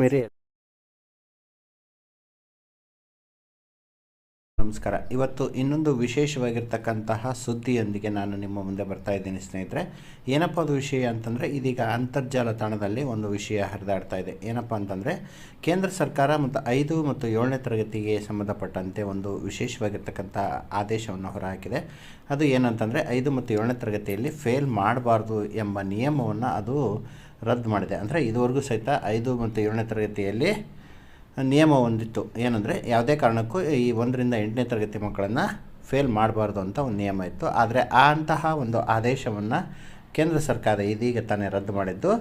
मेरे ನಮಸ್ಕಾರ. ಇವತ್ತು ಇನ್ನೊಂದು ವಿಶೇಷವಾಗಿರ್ತಕ್ಕಂತಹ ಸುದ್ದಿಯೊಂದಿಗೆ ನಾನು ನಿಮ್ಮ ಮುಂದೆ ಬರ್ತಾ ಇದ್ದೀನಿ ಸ್ನೇಹಿತರೆ. ಏನಪ್ಪ ಅದು ವಿಷಯ ಅಂತಂದರೆ, ಇದೀಗ ಅಂತರ್ಜಾಲ ತಾಣದಲ್ಲಿ ಒಂದು ವಿಷಯ ಹರಿದಾಡ್ತಾ ಇದೆ. ಏನಪ್ಪ ಅಂತಂದರೆ, ಕೇಂದ್ರ ಸರ್ಕಾರ ಮತ್ತು ಐದು ಮತ್ತು ಏಳನೇ ತರಗತಿಗೆ ಸಂಬಂಧಪಟ್ಟಂತೆ ಒಂದು ವಿಶೇಷವಾಗಿರ್ತಕ್ಕಂಥ ಆದೇಶವನ್ನು ಹೊರಹಾಕಿದೆ. ಅದು ಏನಂತಂದರೆ, ಐದು ಮತ್ತು ಏಳನೇ ತರಗತಿಯಲ್ಲಿ ಫೇಲ್ ಮಾಡಬಾರ್ದು ಎಂಬ ನಿಯಮವನ್ನು ಅದು ರದ್ದು ಮಾಡಿದೆ. ಅಂದರೆ ಇದುವರೆಗೂ ಸಹಿತ ಐದು ಮತ್ತು ಏಳನೇ ತರಗತಿಯಲ್ಲಿ ನಿಯಮ ಒಂದಿತ್ತು. ಏನಂದರೆ ಯಾವುದೇ ಕಾರಣಕ್ಕೂ ಈ ಒಂದರಿಂದ ಎಂಟನೇ ತರಗತಿ ಮಕ್ಕಳನ್ನು ಫೇಲ್ ಮಾಡಬಾರ್ದು ಅಂತ ಒಂದು ನಿಯಮ ಇತ್ತು. ಆದರೆ ಅಂತಹ ಒಂದು ಆದೇಶವನ್ನು ಕೇಂದ್ರ ಸರ್ಕಾರ ಇದೀಗ ತಾನೇ ರದ್ದು ಮಾಡಿದ್ದು.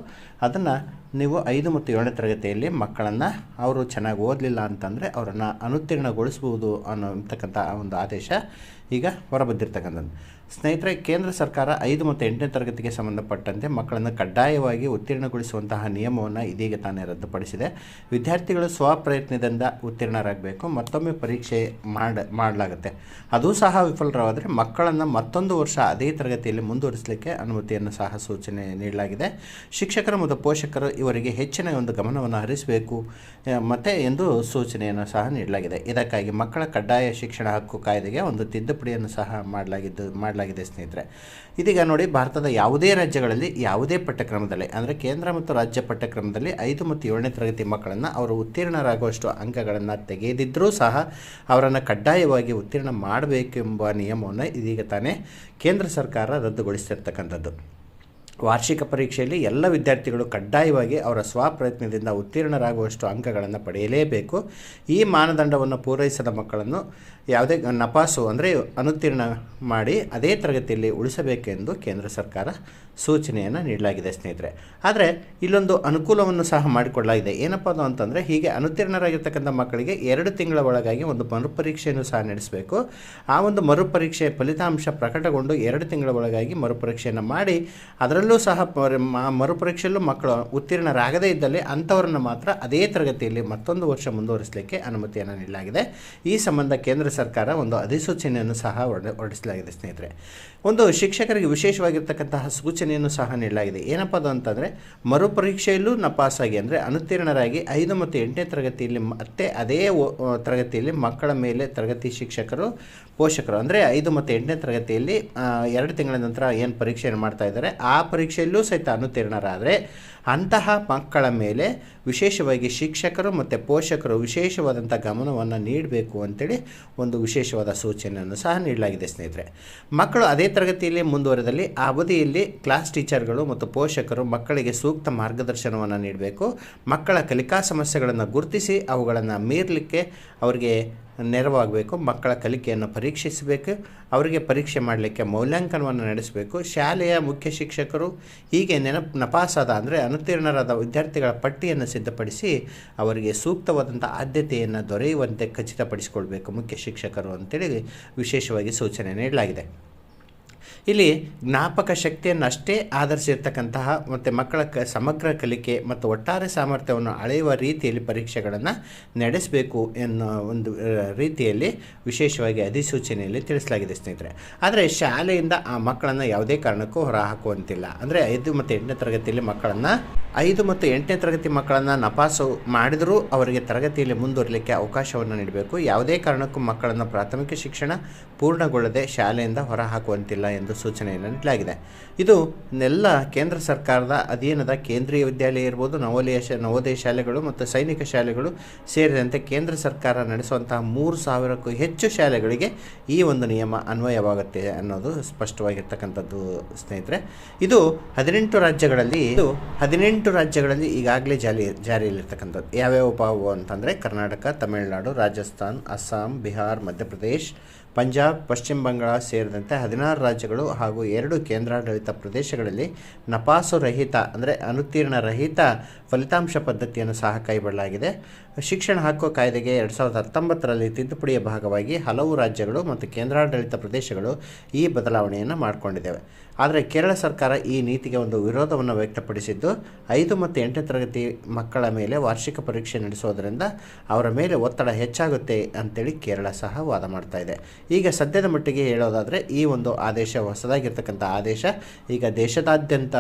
ಅದನ್ನು ನೀವು ಐದು ಮತ್ತು ಏಳನೇ ತರಗತಿಯಲ್ಲಿ ಮಕ್ಕಳನ್ನು ಅವರು ಚೆನ್ನಾಗಿ ಓದಲಿಲ್ಲ ಅಂತಂದರೆ ಅವರನ್ನು ಅನುತ್ತೀರ್ಣಗೊಳಿಸ್ಬೋದು ಅನ್ನೋತಕ್ಕಂಥ ಒಂದು ಆದೇಶ ಈಗ ಹೊರಬಂದಿರ್ತಕ್ಕಂಥದ್ದು. ಸ್ನೇಹಿತರೆ, ಕೇಂದ್ರ ಸರ್ಕಾರ ಐದು ಮತ್ತು ಎಂಟನೇ ತರಗತಿಗೆ ಸಂಬಂಧಪಟ್ಟಂತೆ ಮಕ್ಕಳನ್ನು ಕಡ್ಡಾಯವಾಗಿ ಉತ್ತೀರ್ಣಗೊಳಿಸುವಂತಹ ನಿಯಮವನ್ನು ಇದೀಗ ತಾನೇ ರದ್ದುಪಡಿಸಿದೆ. ವಿದ್ಯಾರ್ಥಿಗಳು ಸ್ವಪ್ರಯತ್ನದಿಂದ ಉತ್ತೀರ್ಣರಾಗಬೇಕು, ಮತ್ತೊಮ್ಮೆ ಪರೀಕ್ಷೆ ಮಾಡ, ಮಾಡಲಾಗುತ್ತೆ. ಅದು ಸಹ ವಿಫಲರಾದರೆ ಮಕ್ಕಳನ್ನು ಮತ್ತೊಂದು ವರ್ಷ ಅದೇ ತರಗತಿಯಲ್ಲಿ ಮುಂದುವರಿಸಲಿಕ್ಕೆ ಅನುಮತಿಯನ್ನು ಸಹ ಸೂಚನೆ ನೀಡಲಾಗಿದೆ. ಶಿಕ್ಷಕರು ಮತ್ತು ಪೋಷಕರು ಇವರಿಗೆ ಹೆಚ್ಚಿನ ಒಂದು ಗಮನವನ್ನು ಹರಿಸಬೇಕು ಮತ್ತು ಎಂದು ಸೂಚನೆಯನ್ನು ಸಹ ನೀಡಲಾಗಿದೆ. ಇದಕ್ಕಾಗಿ ಮಕ್ಕಳ ಕಡ್ಡಾಯ ಶಿಕ್ಷಣ ಹಕ್ಕು ಕಾಯ್ದೆಗೆ ಒಂದು ತಿದ್ದುಪಡಿಯನ್ನು ಸಹ ಮಾಡಲಾಗಿದ್ದು, ಮಾಡಲಾಗಿದೆ. ಸ್ನೇಹಿತರೆ. ಇದೀಗ ನೋಡಿ ಭಾರತದ ಯಾವುದೇ ರಾಜ್ಯಗಳಲ್ಲಿ ಯಾವುದೇ ಪಠ್ಯಕ್ರಮದಲ್ಲಿ, ಅಂದರೆ ಕೇಂದ್ರ ಮತ್ತು ರಾಜ್ಯ ಪಠ್ಯಕ್ರಮದಲ್ಲಿ ಐದು ಮತ್ತು ಏಳನೇ ತರಗತಿ ಮಕ್ಕಳನ್ನು ಅವರು ಉತ್ತೀರ್ಣರಾಗುವಷ್ಟು ಅಂಕಗಳನ್ನು ತೆಗೆದಿದ್ದರೂ ಸಹ ಅವರನ್ನು ಕಡ್ಡಾಯವಾಗಿ ಉತ್ತೀರ್ಣ ಮಾಡಬೇಕೆಂಬ ನಿಯಮವನ್ನು ಇದೀಗ ತಾನೇ ಕೇಂದ್ರ ಸರ್ಕಾರ ರದ್ದುಗೊಳಿಸಿರ್ತಕ್ಕಂಥದ್ದು ವಾರ್ಷಿಕ ಪರೀಕ್ಷೆಯಲ್ಲಿ ಎಲ್ಲ ವಿದ್ಯಾರ್ಥಿಗಳು ಕಡ್ಡಾಯವಾಗಿ ಅವರ ಸ್ವಪ್ರಯತ್ನದಿಂದ ಉತ್ತೀರ್ಣರಾಗುವಷ್ಟು ಅಂಕಗಳನ್ನು ಪಡೆಯಲೇಬೇಕು. ಈ ಮಾನದಂಡವನ್ನು ಪೂರೈಸದ ಮಕ್ಕಳನ್ನು ಯಾವುದೇ ನಪಾಸು ಅಂದರೆ ಅನುತ್ತೀರ್ಣ ಮಾಡಿ ಅದೇ ತರಗತಿಯಲ್ಲಿ ಉಳಿಸಬೇಕೆಂದು ಕೇಂದ್ರ ಸರ್ಕಾರ ಸೂಚನೆಯನ್ನು ನೀಡಲಾಗಿದೆ ಸ್ನೇಹಿತರೆ. ಆದರೆ ಇಲ್ಲೊಂದು ಅನುಕೂಲವನ್ನು ಸಹ ಮಾಡಿಕೊಡಲಾಗಿದೆ. ಏನಪ್ಪ ಅದು ಅಂತಂದರೆ ಹೀಗೆ ಅನುತ್ತೀರ್ಣರಾಗಿರ್ತಕ್ಕಂಥ ಮಕ್ಕಳಿಗೆ ಎರಡು ತಿಂಗಳ ಒಳಗಾಗಿ ಒಂದು ಮರುಪರೀಕ್ಷೆಯನ್ನು ಸಹ ನಡೆಸಬೇಕು. ಆ ಒಂದು ಮರುಪರೀಕ್ಷೆ ಫಲಿತಾಂಶ ಪ್ರಕಟಗೊಂಡು ಎರಡು ತಿಂಗಳ ಒಳಗಾಗಿ ಮರುಪರೀಕ್ಷೆಯನ್ನು ಮಾಡಿ ಅದರಲ್ಲೂ ಸಹ ಪರಿ- ಮ- ಮರುಪರೀಕ್ಷೆಯಲ್ಲೂ ಮಕ್ಕಳು ಉತ್ತೀರ್ಣರಾಗದೇ ಇದ್ದಲ್ಲಿ ಅಂಥವರನ್ನು ಮಾತ್ರ ಅದೇ ತರಗತಿಯಲ್ಲಿ ಮತ್ತೊಂದು ವರ್ಷ ಮುಂದುವರಿಸಲಿಕ್ಕೆ ಅನುಮತಿಯನ್ನು ನೀಡಲಾಗಿದೆ. ಈ ಸಂಬಂಧ ಕೇಂದ್ರ ಸರ್ಕಾರ ಒಂದು ಅಧಿಸೂಚನೆಯನ್ನು ಸಹ ಹೊರಡ ಹೊರಡಿಸಲಾಗಿದೆ ಸ್ನೇಹಿತರೆ. ಒಂದು ಶಿಕ್ಷಕರಿಗೆ ವಿಶೇಷವಾಗಿರ್ತಕ್ಕಂತಹ ಸೂಚನೆಯನ್ನು ಸಹ ನೀಡಲಾಗಿದೆ. ಏನಪ್ಪ ಅದು ಅಂತಂದರೆ, ಮರುಪರೀಕ್ಷೆಯಲ್ಲೂ ನ ಪಾಸಾಗಿ ಅಂದರೆ ಅನುತ್ತೀರ್ಣರಾಗಿ ಐದು ಮತ್ತು ಎಂಟನೇ ತರಗತಿಯಲ್ಲಿ ಮತ್ತೆ ಅದೇ ತರಗತಿಯಲ್ಲಿ ಮಕ್ಕಳ ಮೇಲೆ ತರಗತಿ ಶಿಕ್ಷಕರು, ಪೋಷಕರು, ಅಂದರೆ ಐದು ಮತ್ತು ಎಂಟನೇ ತರಗತಿಯಲ್ಲಿ ಎರಡು ತಿಂಗಳ ನಂತರ ಏನು ಪರೀಕ್ಷೆಯನ್ನು ಮಾಡ್ತಾ ಇದ್ದಾರೆ, ಆ ಪರೀಕ್ಷೆಯಲ್ಲೂ ಸಹಿತ ಅನುತೀರ್ಣರಾದರೆ ಅಂತಹ ಮಕ್ಕಳ ಮೇಲೆ ವಿಶೇಷವಾಗಿ ಶಿಕ್ಷಕರು ಮತ್ತು ಪೋಷಕರು ವಿಶೇಷವಾದಂಥ ಗಮನವನ್ನು ನೀಡಬೇಕು ಅಂತೇಳಿ ಒಂದು ವಿಶೇಷವಾದ ಸೂಚನೆಯನ್ನು ಸಹ ನೀಡಲಾಗಿದೆ ಸ್ನೇಹಿತರೆ. ಮಕ್ಕಳು ಅದೇ ತರಗತಿಯಲ್ಲಿ ಮುಂದುವರೆದಲ್ಲಿ ಆ ಅವಧಿಯಲ್ಲಿ ಕ್ಲಾಸ್ ಟೀಚರ್ಗಳು ಮತ್ತು ಪೋಷಕರು ಮಕ್ಕಳಿಗೆ ಸೂಕ್ತ ಮಾರ್ಗದರ್ಶನವನ್ನು ನೀಡಬೇಕು. ಮಕ್ಕಳ ಕಲಿಕಾ ಸಮಸ್ಯೆಗಳನ್ನು ಗುರುತಿಸಿ ಅವುಗಳನ್ನು ಮೀರಲಿಕ್ಕೆ ಅವರಿಗೆ ನೆರವಾಗಬೇಕು, ಮಕ್ಕಳ ಕಲಿಕೆಯನ್ನು ಪರೀಕ್ಷಿಸಬೇಕು, ಅವರಿಗೆ ಪರೀಕ್ಷೆ ಮಾಡಲಿಕ್ಕೆ ಮೌಲ್ಯಾಂಕನವನ್ನು ನಡೆಸಬೇಕು. ಶಾಲೆಯ ಮುಖ್ಯ ಶಿಕ್ಷಕರು ಹೀಗೆ ನೆನಪು, ನಪಾಸಾದ ಅಂದರೆ ಅನುತ್ತೀರ್ಣರಾದ ವಿದ್ಯಾರ್ಥಿಗಳ ಪಟ್ಟಿಯನ್ನು ಸಿದ್ಧಪಡಿಸಿ ಅವರಿಗೆ ಸೂಕ್ತವಾದಂಥ ಆದ್ಯತೆಯನ್ನು ದೊರೆಯುವಂತೆ ಖಚಿತಪಡಿಸಿಕೊಳ್ಬೇಕು ಮುಖ್ಯ ಶಿಕ್ಷಕರು ಅಂತೇಳಿ ವಿಶೇಷವಾಗಿ ಸೂಚನೆ ನೀಡಲಾಗಿದೆ. ಇಲ್ಲಿ ಜ್ಞಾಪಕ ಶಕ್ತಿಯನ್ನು ಅಷ್ಟೇ ಆಧರಿಸಿರ್ತಕ್ಕಂತಹ ಮತ್ತು ಮಕ್ಕಳ ಕ, ಸಮಗ್ರ ಕಲಿಕೆ ಮತ್ತು ಒಟ್ಟಾರೆ ಸಾಮರ್ಥ್ಯವನ್ನು ಅಳೆಯುವ ರೀತಿಯಲ್ಲಿ ಪರೀಕ್ಷೆಗಳನ್ನು ನಡೆಸಬೇಕು ಎನ್ನೋ ಒಂದು ರೀತಿಯಲ್ಲಿ ವಿಶೇಷವಾಗಿ ಅಧಿಸೂಚನೆಯಲ್ಲಿ ತಿಳಿಸಲಾಗಿದೆ ಸ್ನೇಹಿತರೆ. ಆದರೆ ಶಾಲೆಯಿಂದ ಆ ಮಕ್ಕಳನ್ನು ಯಾವುದೇ ಕಾರಣಕ್ಕೂ ಹೊರಹಾಕುವಂತಿಲ್ಲ. ಅಂದರೆ ಐದು ಮತ್ತು ಎಂಟನೇ ತರಗತಿಯಲ್ಲಿ ಮಕ್ಕಳನ್ನು ಐದು ಮತ್ತು ಎಂಟನೇ ತರಗತಿ ಮಕ್ಕಳನ್ನು ನಪಾಸು ಮಾಡಿದರೂ ಅವರಿಗೆ ತರಗತಿಯಲ್ಲಿ ಮುಂದುವರಲಿಕ್ಕೆ ಅವಕಾಶವನ್ನು ನೀಡಬೇಕು. ಯಾವುದೇ ಕಾರಣಕ್ಕೂ ಮಕ್ಕಳನ್ನು ಪ್ರಾಥಮಿಕ ಶಿಕ್ಷಣ ಪೂರ್ಣಗೊಳ್ಳದೆ ಶಾಲೆಯಿಂದ ಹೊರ ಹಾಕುವಂತಿಲ್ಲ ಎಂದು ಸೂಚನೆಯನ್ನು ನೀಡಲಾಗಿದೆ. ಇದು ಎಲ್ಲ ಕೇಂದ್ರ ಸರ್ಕಾರದ ಅಧೀನದ ಕೇಂದ್ರೀಯ ವಿದ್ಯಾಲಯ ಇರ್ಬೋದು, ನವೋದಯ ನವೋದಯ ಶಾಲೆಗಳು ಮತ್ತು ಸೈನಿಕ ಶಾಲೆಗಳು ಸೇರಿದಂತೆ ಕೇಂದ್ರ ಸರ್ಕಾರ ನಡೆಸುವಂತಹ ಮೂರು ಸಾವಿರಕ್ಕೂ ಹೆಚ್ಚು ಶಾಲೆಗಳಿಗೆ ಈ ಒಂದು ನಿಯಮ ಅನ್ವಯವಾಗುತ್ತೆ ಅನ್ನೋದು ಸ್ಪಷ್ಟವಾಗಿರ್ತಕ್ಕಂಥದ್ದು ಸ್ನೇಹಿತರೆ. ಇದು ಹದಿನೆಂಟು ರಾಜ್ಯಗಳಲ್ಲಿ, ಇದು ಹದಿನೆಂಟು ರಾಜ್ಯಗಳಲ್ಲಿ ಈಗಾಗಲೇ ಜಾರಿ ಜಾರಿಯಲ್ಲಿರ್ತಕ್ಕಂಥದ್ದು. ಯಾವ್ಯಾವ ಅವು ಅಂತಂದರೆ ಕರ್ನಾಟಕ, ತಮಿಳುನಾಡು, ರಾಜಸ್ಥಾನ್, ಅಸ್ಸಾಂ, ಬಿಹಾರ್, ಮಧ್ಯಪ್ರದೇಶ್, ಪಂಜಾಬ್, ಪಶ್ಚಿಮ ಬಂಗಾಳ ಸೇರಿದಂತೆ ಹದಿನಾರು ರಾಜ್ಯಗಳು ಹಾಗೂ ಎರಡು ಕೇಂದ್ರಾಡಳಿತ ಪ್ರದೇಶಗಳಲ್ಲಿ ನಪಾಸು ರಹಿತ ಅಂದರೆ ಅನುತ್ತೀರ್ಣ ರಹಿತ ಫಲಿತಾಂಶ ಪದ್ಧತಿಯನ್ನು ಸಹ ಕೈಗೊಳ್ಳಲಾಗಿದೆ ಶಿಕ್ಷಣ ಹಕ್ಕು ಕಾಯ್ದೆಗೆ ಎರಡು ಸಾವಿರದ ಹತ್ತೊಂಬತ್ತರಲ್ಲಿ ತಿದ್ದುಪಡಿಯ ಭಾಗವಾಗಿ ಹಲವು ರಾಜ್ಯಗಳು ಮತ್ತು ಕೇಂದ್ರಾಡಳಿತ ಪ್ರದೇಶಗಳು ಈ ಬದಲಾವಣೆಯನ್ನು ಮಾಡಿಕೊಂಡಿದ್ದೇವೆ. ಆದರೆ ಕೇರಳ ಸರ್ಕಾರ ಈ ನೀತಿಗೆ ಒಂದು ವಿರೋಧವನ್ನು ವ್ಯಕ್ತಪಡಿಸಿದ್ದು ಐದು ಮತ್ತು ಎಂಟನೇ ತರಗತಿ ಮಕ್ಕಳ ಮೇಲೆ ವಾರ್ಷಿಕ ಪರೀಕ್ಷೆ ನಡೆಸೋದರಿಂದ ಅವರ ಮೇಲೆ ಒತ್ತಡ ಹೆಚ್ಚಾಗುತ್ತೆ ಅಂತೇಳಿ ಕೇರಳ ಸಹ ವಾದ ಮಾಡ್ತಾ ಇದೆ. ಈಗ ಸದ್ಯದ ಮಟ್ಟಿಗೆ ಹೇಳೋದಾದರೆ ಈ ಒಂದು ಆದೇಶ ಹೊಸದಾಗಿರ್ತಕ್ಕಂಥ ಆದೇಶ ಈಗ ದೇಶದಾದ್ಯಂತ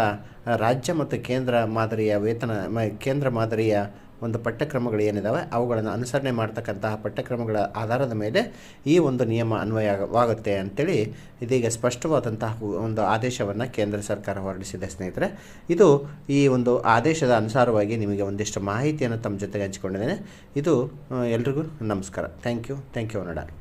ರಾಜ್ಯ ಮತ್ತು ಕೇಂದ್ರ ಮಾದರಿಯ ವೇತನ ಕೇಂದ್ರ ಮಾದರಿಯ ಒಂದು ಪಠ್ಯಕ್ರಮಗಳು ಏನಿದ್ದಾವೆ ಅವುಗಳನ್ನು ಅನುಸರಣೆ ಮಾಡ್ತಕ್ಕಂತಹ ಪಠ್ಯಕ್ರಮಗಳ ಆಧಾರದ ಮೇಲೆ ಈ ಒಂದು ನಿಯಮ ಅನ್ವಯವಾಗುತ್ತೆ ಅಂತೇಳಿ ಇದೀಗ ಸ್ಪಷ್ಟವಾದಂತಹ ಒಂದು ಆದೇಶವನ್ನು ಕೇಂದ್ರ ಸರ್ಕಾರ ಹೊರಡಿಸಿದೆ ಸ್ನೇಹಿತರೆ. ಇದು ಈ ಒಂದು ಆದೇಶದ ಅನುಸಾರವಾಗಿ ನಿಮಗೆ ಒಂದಿಷ್ಟು ಮಾಹಿತಿಯನ್ನು ತಮ್ಮ ಜೊತೆಗೆ ಹಂಚಿಕೊಂಡಿದ್ದೇನೆ. ಇದು ಎಲ್ರಿಗೂ ನಮಸ್ಕಾರ. Thank you. Thank you Kannada